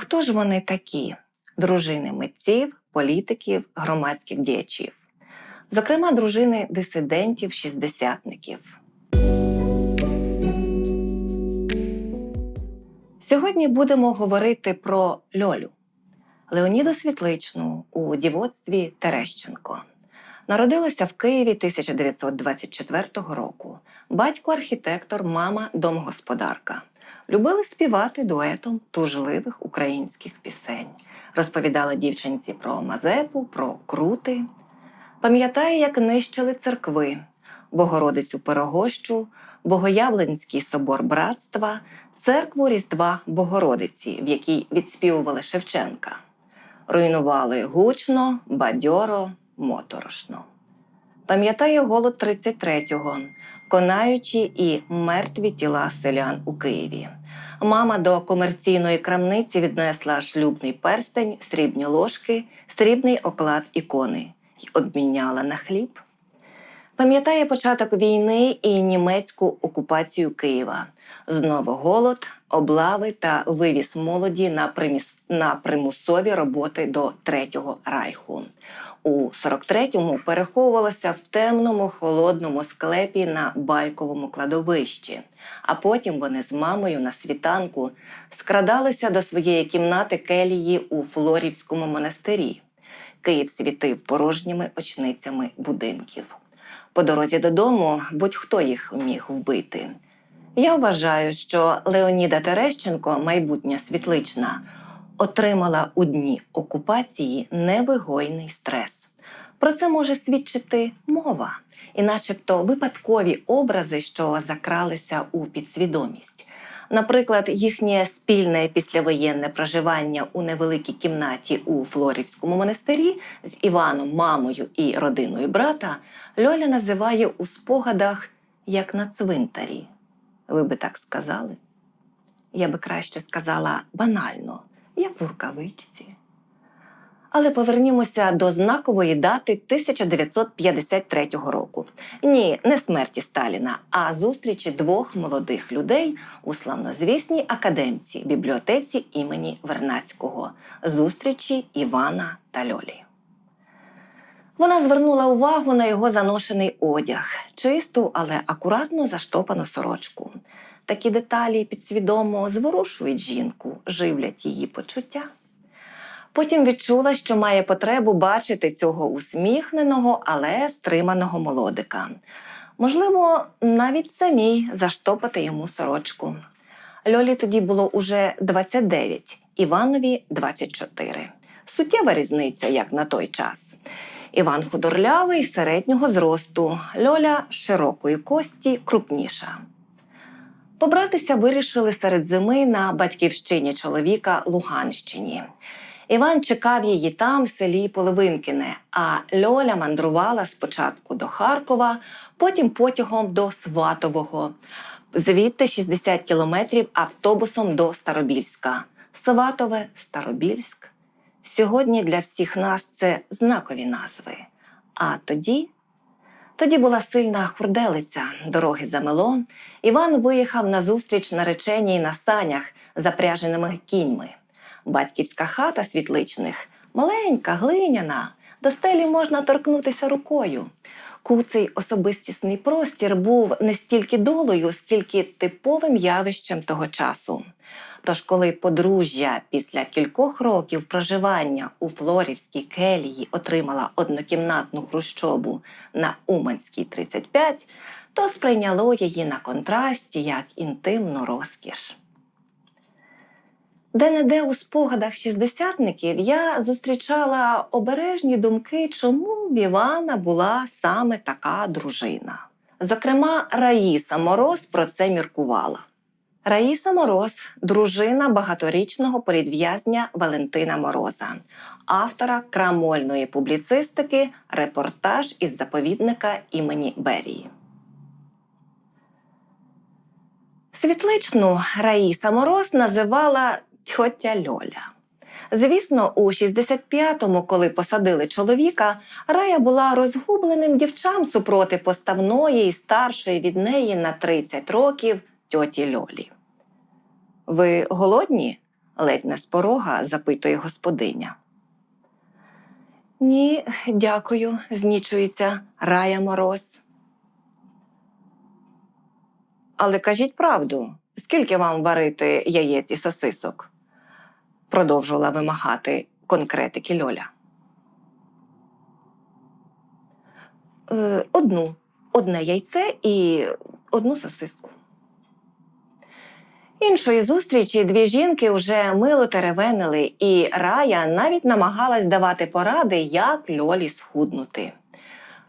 хто ж вони такі? Дружини митців, політиків, громадських діячів, зокрема, дружини дисидентів, шістдесятників. Сьогодні будемо говорити про Льолю Леоніду Світличну у дівоцтві Терещенко. Народилася в Києві 1924 року. Батько архітектор, мама домгосподарка. Любили співати дуетом тужливих українських пісень. Розповідала дівчинці про Мазепу, про крути. Пам'ятає, як нищили церкви, Богородицю Пирогощу, Богоявленський собор братства, церкву Різдва Богородиці, в якій відспівували Шевченка. Руйнували гучно, бадьоро, моторошно. Пам'ятає голод 33-го, конаючі і мертві тіла селян у Києві. Мама до комерційної крамниці віднесла шлюбний перстень, срібні ложки, срібний оклад ікони й обміняла на хліб. Пам'ятає початок війни і німецьку окупацію Києва. Знову голод, облави та вивіз молоді на, приміс... на примусові роботи до Третього райху. У 43-му переховувалася в темному холодному склепі на байковому кладовищі. А потім вони з мамою на світанку скрадалися до своєї кімнати келії у Флорівському монастирі. Київ світив порожніми очницями будинків. По дорозі додому будь-хто їх міг вбити. Я вважаю, що Леоніда Терещенко, майбутня світлична, отримала у дні окупації невигойний стрес. Про це може свідчити мова, і начебто випадкові образи, що закралися у підсвідомість. Наприклад, їхнє спільне післявоєнне проживання у невеликій кімнаті у Флорівському монастирі з Іваном, мамою і родиною брата Льоля називає у спогадах як на цвинтарі. Ви би так сказали? Я би краще сказала банально, як в рукавичці. Але повернімося до знакової дати 1953 року. Ні, не смерті Сталіна, а зустрічі двох молодих людей у славнозвісній академці бібліотеці імені Вернацького зустрічі Івана та Льолі. Вона звернула увагу на його заношений одяг, чисту, але акуратно заштопану сорочку. Такі деталі підсвідомо зворушують жінку, живлять її почуття. Потім відчула, що має потребу бачити цього усміхненого, але стриманого молодика. Можливо, навіть самій заштопати йому сорочку. Льолі тоді було уже 29, Іванові 24. Суттєва різниця, як на той час. Іван худорлявий, середнього зросту, Льоля широкої кості, крупніша. Побратися вирішили серед зими на батьківщині чоловіка Луганщині. Іван чекав її там, в селі Поливинкине, а Льоля мандрувала спочатку до Харкова, потім потягом до Сватового, звідти 60 кілометрів автобусом до Старобільська. Сватове, Старобільськ. Сьогодні для всіх нас це знакові назви. А тоді тоді була сильна хурделиця, дороги замело. Іван виїхав на зустріч нареченій на санях, запряженими кіньми. Батьківська хата світличних, маленька, глиняна, до стелі можна торкнутися рукою. Куций особистісний простір був не стільки долою, скільки типовим явищем того часу. Тож, коли подружжя після кількох років проживання у Флорівській келії отримала однокімнатну хрущобу на Уманській 35, то сприйняло її на контрасті як інтимну розкіш. Де-не-де у спогадах шістдесятників я зустрічала обережні думки, чому в Івана була саме така дружина. Зокрема, Раїса Мороз про це міркувала. Раїса Мороз, дружина багаторічного політв'язня Валентина Мороза, автора крамольної публіцистики Репортаж із заповідника імені Берії. Світличну Раїса Мороз називала тьотя Льоля. Звісно, у 65-му, коли посадили чоловіка, Рая була розгубленим дівчам супроти поставної і старшої від неї на 30 років тьоті Льолі. Ви голодні? ледь не з порога запитує господиня. Ні, дякую, знічується Рая Мороз. Але кажіть правду, скільки вам варити яєць і сосисок? продовжувала вимагати конкретики Льоля. Е, одну, одне яйце і одну сосиску. Іншої зустрічі дві жінки вже мило теревенили, і Рая навіть намагалась давати поради, як Льолі схуднути.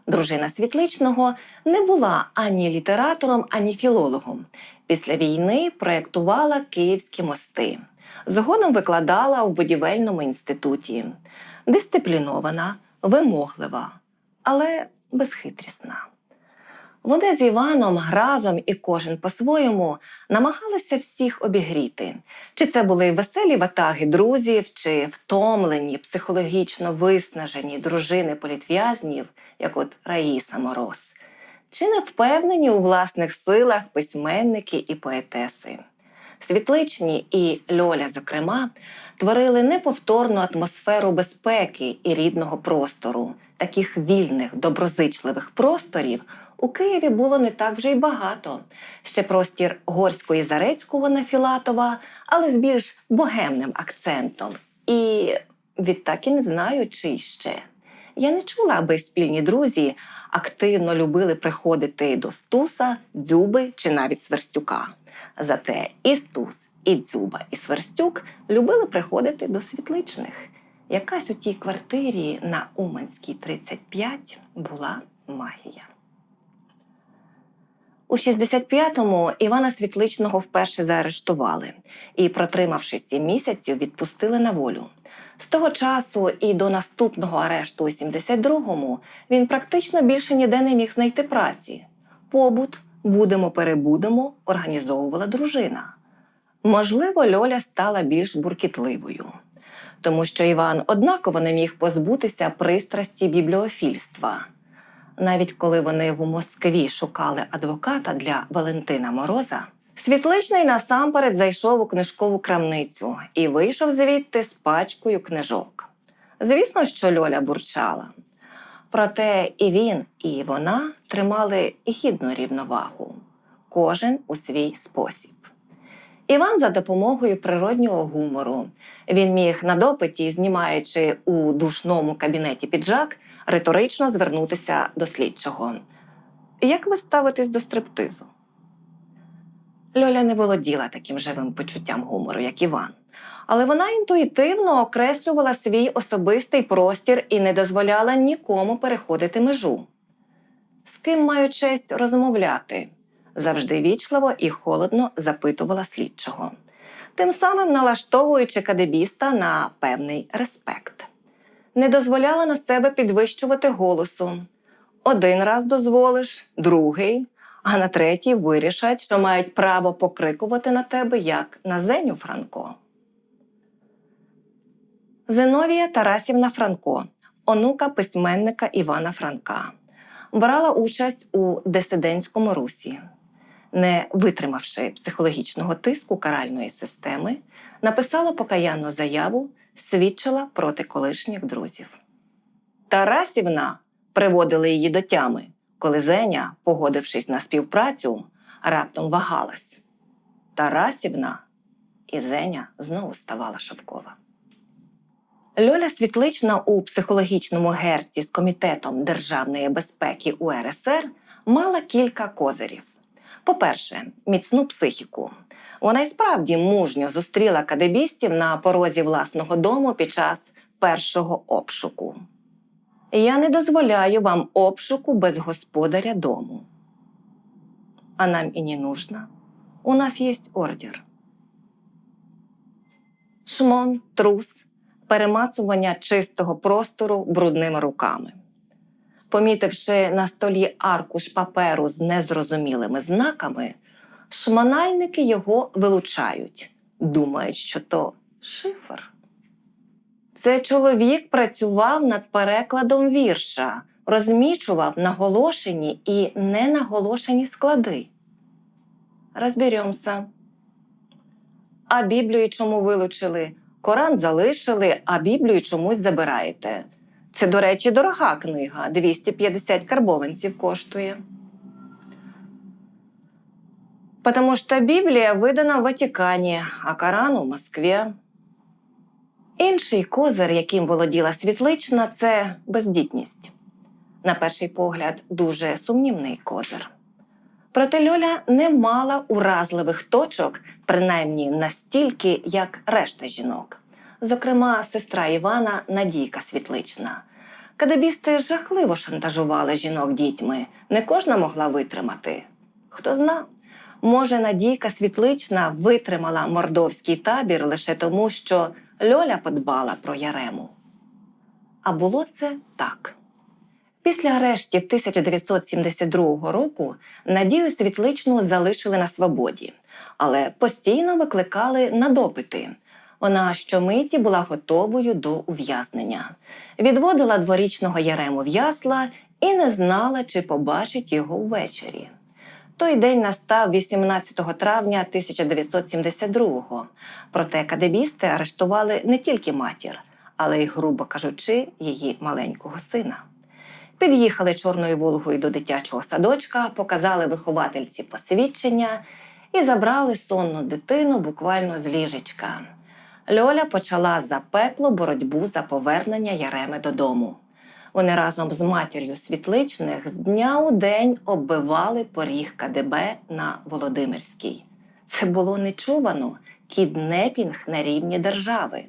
Дружина Світличного не була ані літератором, ані філологом. Після війни проєктувала київські мости. Згодом викладала у будівельному інституті. Дисциплінована, вимоглива, але безхитрісна. Вони з Іваном разом і кожен по-своєму намагалися всіх обігріти. Чи це були веселі ватаги друзів, чи втомлені, психологічно виснажені дружини політв'язнів, як от Раїса Мороз, чи не впевнені у власних силах письменники і поетеси. Світличні і Льоля, зокрема, творили неповторну атмосферу безпеки і рідного простору. Таких вільних, доброзичливих просторів у Києві було не так вже й багато. Ще простір Горського і Зарецького на Філатова, але з більш богемним акцентом. І відтак і не знаю, чи ще. Я не чула, аби спільні друзі активно любили приходити до Стуса, Дзюби чи навіть Сверстюка. Зате і Стус, і Дзюба, і Сверстюк любили приходити до світличних. Якась у тій квартирі на Уманській 35 була магія. У 65-му Івана Світличного вперше заарештували і, протримавши сім місяців, відпустили на волю. З того часу і до наступного арешту у 72-му він практично більше ніде не міг знайти праці. Побут, будемо перебудемо, організовувала дружина. Можливо, Льоля стала більш буркітливою, тому що Іван однаково не міг позбутися пристрасті бібліофільства. Навіть коли вони в Москві шукали адвоката для Валентина Мороза, Світличний насамперед зайшов у книжкову крамницю і вийшов звідти з пачкою книжок. Звісно, що Льоля бурчала. Проте і він, і вона тримали гідну рівновагу, кожен у свій спосіб. Іван за допомогою природнього гумору. Він міг на допиті, знімаючи у душному кабінеті піджак, риторично звернутися до слідчого. Як ви ставитесь до стриптизу? Льоля не володіла таким живим почуттям гумору, як Іван. Але вона інтуїтивно окреслювала свій особистий простір і не дозволяла нікому переходити межу. З ким маю честь розмовляти? завжди вічливо і холодно запитувала слідчого, тим самим налаштовуючи кадебіста на певний респект. Не дозволяла на себе підвищувати голосу. Один раз дозволиш, другий, а на третій вирішать, що мають право покрикувати на тебе як на Зеню Франко. Зиновія Тарасівна Франко, онука письменника Івана Франка, брала участь у дисидентському русі. Не витримавши психологічного тиску каральної системи, написала покаянну заяву, свідчила проти колишніх друзів. Тарасівна приводили її до тями, коли Зеня, погодившись на співпрацю, раптом вагалась. Тарасівна і Зеня знову ставала шовкова. Льоля Світлична у психологічному герці з Комітетом державної безпеки УРСР мала кілька козирів. По-перше, міцну психіку. Вона й справді мужньо зустріла кадебістів на порозі власного дому під час першого обшуку. Я не дозволяю вам обшуку без господаря дому. А нам і не нужно. У нас есть ордер. Шмон, трус, перемацування чистого простору брудними руками. Помітивши на столі аркуш паперу з незрозумілими знаками, шмональники його вилучають, думають, що то шифр. Це чоловік працював над перекладом вірша, розмічував наголошені і ненаголошені склади. Розберемося. а Біблію чому вилучили? Коран залишили, а Біблію чомусь забираєте. Це, до речі, дорога книга 250 карбованців коштує. Потому что Біблія видана в Ватикані, а Коран у Москві. Інший козир, яким володіла світлична, це бездітність. На перший погляд, дуже сумнівний козир. Проте Льоля не мала уразливих точок, принаймні настільки, як решта жінок. Зокрема, сестра Івана Надійка Світлична. Кадебісти жахливо шантажували жінок дітьми, не кожна могла витримати. Хто зна, може, Надійка Світлична витримала мордовський табір лише тому, що Льоля подбала про Ярему. А було це так. Після арештів 1972 року Надію Світличну залишили на свободі, але постійно викликали на допити. Вона щомиті була готовою до ув'язнення. Відводила дворічного Ярему в ясла і не знала, чи побачить його ввечері. Той день настав 18 травня 1972-го. Проте кадебісти арештували не тільки матір, але й, грубо кажучи, її маленького сина. Під'їхали чорною Волгою до дитячого садочка, показали виховательці посвідчення і забрали сонну дитину буквально з ліжечка. Льоля почала запеклу боротьбу за повернення Яреми додому. Вони разом з матір'ю світличних з дня у день оббивали поріг КДБ на Володимирській. Це було нечувано кіднепінг на рівні держави.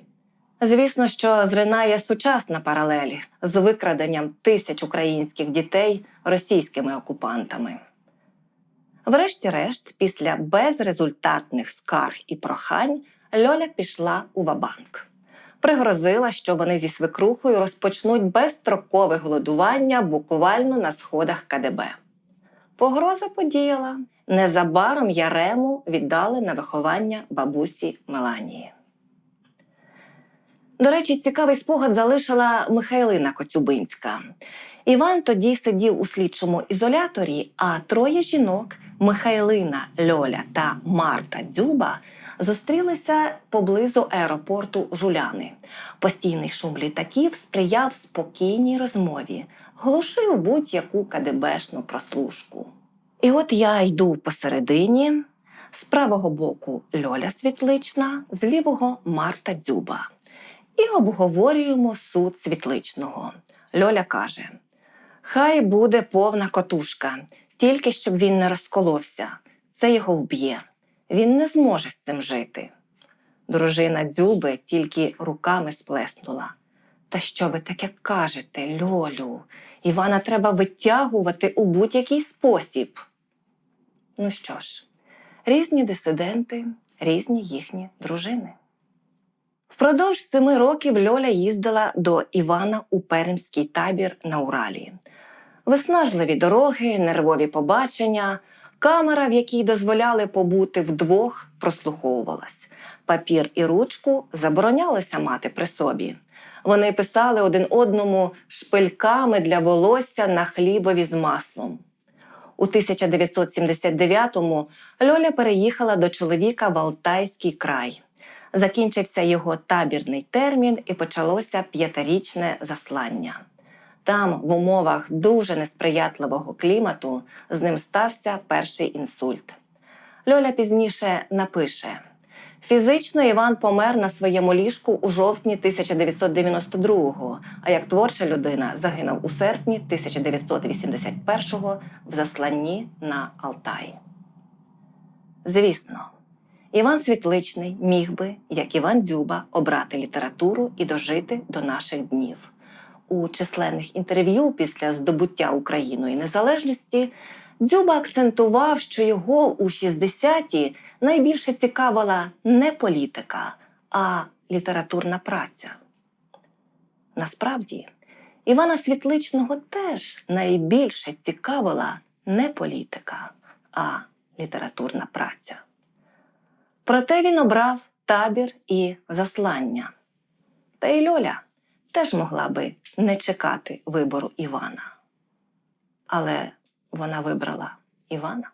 Звісно, що зринає сучасна паралель з викраденням тисяч українських дітей російськими окупантами. Врешті-решт, після безрезультатних скарг і прохань, Льоля пішла у Вабанк. Пригрозила, що вони зі свекрухою розпочнуть безстрокове голодування буквально на сходах КДБ. Погроза подіяла. Незабаром Ярему віддали на виховання бабусі Меланії. До речі, цікавий спогад залишила Михайлина Коцюбинська. Іван тоді сидів у слідчому ізоляторі, а троє жінок Михайлина, Льоля та Марта Дзюба зустрілися поблизу аеропорту Жуляни. Постійний шум літаків сприяв спокійній розмові, глушив будь-яку кадебешну прослушку. І от я йду посередині, з правого боку Льоля Світлична, з лівого Марта Дзюба. І обговорюємо суд світличного. Льоля каже: Хай буде повна котушка, тільки щоб він не розколовся. Це його вб'є. Він не зможе з цим жити. Дружина дзюби тільки руками сплеснула. Та що ви таке кажете, Льолю? Івана треба витягувати у будь-який спосіб. Ну що ж, різні дисиденти, різні їхні дружини. Впродовж семи років Льоля їздила до Івана у Пермський табір на Уралі. Виснажливі дороги, нервові побачення, камера, в якій дозволяли побути вдвох, прослуховувалась. Папір і ручку заборонялося мати при собі. Вони писали один одному шпильками для волосся на хлібові з маслом. У 1979-му Льоля переїхала до чоловіка в Алтайський край. Закінчився його табірний термін і почалося п'ятирічне заслання. Там, в умовах дуже несприятливого клімату, з ним стався перший інсульт. Льоля пізніше напише: Фізично Іван помер на своєму ліжку у жовтні 1992-го, а як творча людина загинув у серпні 1981-го в засланні на Алтаї. Звісно, Іван Світличний міг би, як Іван Дзюба, обрати літературу і дожити до наших днів. У численних інтерв'ю після здобуття Україною незалежності Дзюба акцентував, що його у 60-ті найбільше цікавила не політика, а літературна праця. Насправді, Івана Світличного теж найбільше цікавила не політика, а літературна праця. Проте він обрав табір і заслання. Та й Льоля теж могла би не чекати вибору Івана. Але вона вибрала Івана.